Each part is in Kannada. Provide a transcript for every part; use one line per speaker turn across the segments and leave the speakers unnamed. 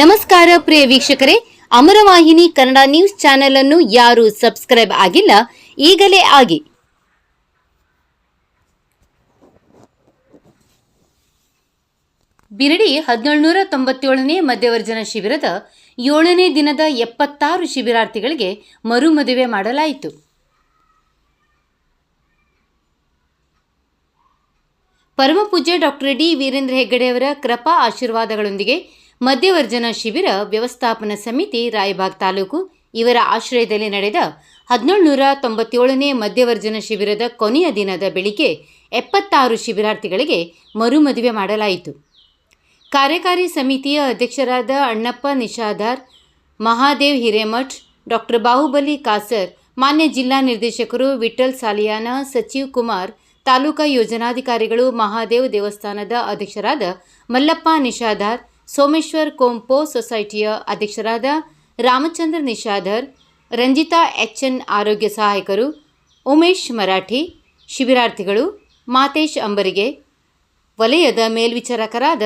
ನಮಸ್ಕಾರ ಪ್ರಿಯ ವೀಕ್ಷಕರೇ, ಅಮರವಾಹಿನಿ ಕನ್ನಡ ನ್ಯೂಸ್ ಚಾನೆಲ್ ಅನ್ನು ಯಾರು ಸಬ್ಸ್ಕ್ರೈಬ್ ಆಗಿಲ್ಲ, ಈಗಲೇ ಆಗಿ. ಬಿರಡಿ ಹದಿನೇಳುನೂರ ತೊಂಬತ್ತೇಳನೇ ಮಧ್ಯವರ್ಜನ ಶಿಬಿರದ ಏಳನೇ ದಿನದ ಎಪ್ಪತ್ತಾರು ಶಿಬಿರಾರ್ಥಿಗಳಿಗೆ ಮರುಮದುವೆ ಮಾಡಲಾಯಿತು. ಪರಮಪೂಜ್ಯ ಡಾಕ್ಟರ್ ಡಿ ವೀರೇಂದ್ರ ಹೆಗ್ಗಡೆಯವರ ಕೃಪಾ ಆಶೀರ್ವಾದಗಳೊಂದಿಗೆ ಮಧ್ಯವರ್ಜನ ಶಿಬಿರ ವ್ಯವಸ್ಥಾಪನಾ ಸಮಿತಿ ರಾಯಬಾಗ್ ತಾಲೂಕು. ಇವರ ಆಶ್ರಯದಲ್ಲಿ ನಡೆದ ಹದಿನೇಳುನೂರ ತೊಂಬತ್ತೇಳನೇ ಮಧ್ಯವರ್ಜನ ಶಿಬಿರದ ಕೊನೆಯ ದಿನದ ಬೆಳಿಗ್ಗೆ ಎಪ್ಪತ್ತಾರು ಶಿಬಿರಾರ್ಥಿಗಳಿಗೆ ಮರುಮದುವೆ ಮಾಡಲಾಯಿತು. ಕಾರ್ಯಕಾರಿ ಸಮಿತಿಯ ಅಧ್ಯಕ್ಷರಾದ ಅಣ್ಣಪ್ಪ ನಿಷಾದಾರ್, ಮಹಾದೇವ್ ಹಿರೇಮಠ್, ಡಾಕ್ಟರ್ ಬಾಹುಬಲಿ ಕಾಸರ್, ಮಾನ್ಯ ಜಿಲ್ಲಾ ನಿರ್ದೇಶಕರು ವಿಠಲ್ ಸಾಲಿಯಾನ, ಸಚಿವ್ ಕುಮಾರ್ ತಾಲೂಕಾ ಯೋಜನಾಧಿಕಾರಿಗಳು ಮಹಾದೇವ್ ದೇವಸ್ಥಾನದ ಅಧ್ಯಕ್ಷರಾದ ಮಲ್ಲಪ್ಪ ನಿಷಾಧರ್ ಸೋಮೇಶ್ವರ್ ಕೋಂಪೋ ಸೊಸೈಟಿಯ ಅಧ್ಯಕ್ಷರಾದ ರಾಮಚಂದ್ರ ನಿಷಾಧರ್ ರಂಜಿತಾ ಎಚ್ಎನ್ ಆರೋಗ್ಯ ಸಹಾಯಕರು ಉಮೇಶ್ ಮರಾಠಿ, ಶಿಬಿರಾರ್ಥಿಗಳು ಮಾತೇಶ್ ಅಂಬರಿಗೆ, ವಲಯದ ಮೇಲ್ವಿಚಾರಕರಾದ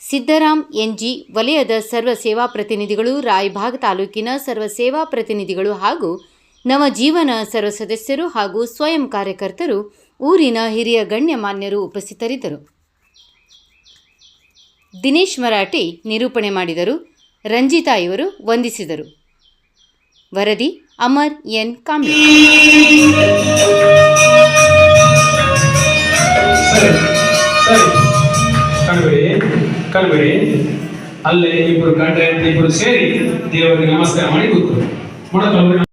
ಸಿದ್ದರಾಮ್ ಎನ್ಜಿ, ವಲಯದ ಸರ್ವ ಸೇವಾ ಪ್ರತಿನಿಧಿಗಳು ರಾಯಭಾಗ್ ತಾಲೂಕಿನ ಸರ್ವ ಸೇವಾ ಪ್ರತಿನಿಧಿಗಳು ಹಾಗೂ ನವಜೀವನ ಸರ್ವ ಸದಸ್ಯರು ಹಾಗೂ ಸ್ವಯಂ ಕಾರ್ಯಕರ್ತರು ಊರಿನ ಹಿರಿಯ ಗಣ್ಯಮಾನ್ಯರು ಉಪಸ್ಥಿತರಿದ್ದರು. ದಿನೇಶ್ ಮರಾಠಿ ನಿರೂಪಣೆ ಮಾಡಿದರು. ರಂಜಿತಾ ಇವರು ವಂದಿಸಿದರು. ವರದಿ ಅಮರ್ ಎನ್.
ಕಣ್ಬಿಡಿ ಅಲ್ಲೇ ಇಬ್ಬರು ಗಂಡ ಇಬ್ಬರು ಸೇರಿ ದೇವರಿಗೆ ನಮಸ್ಕಾರ ಮಾಡಿ ಕೂತ್ರು.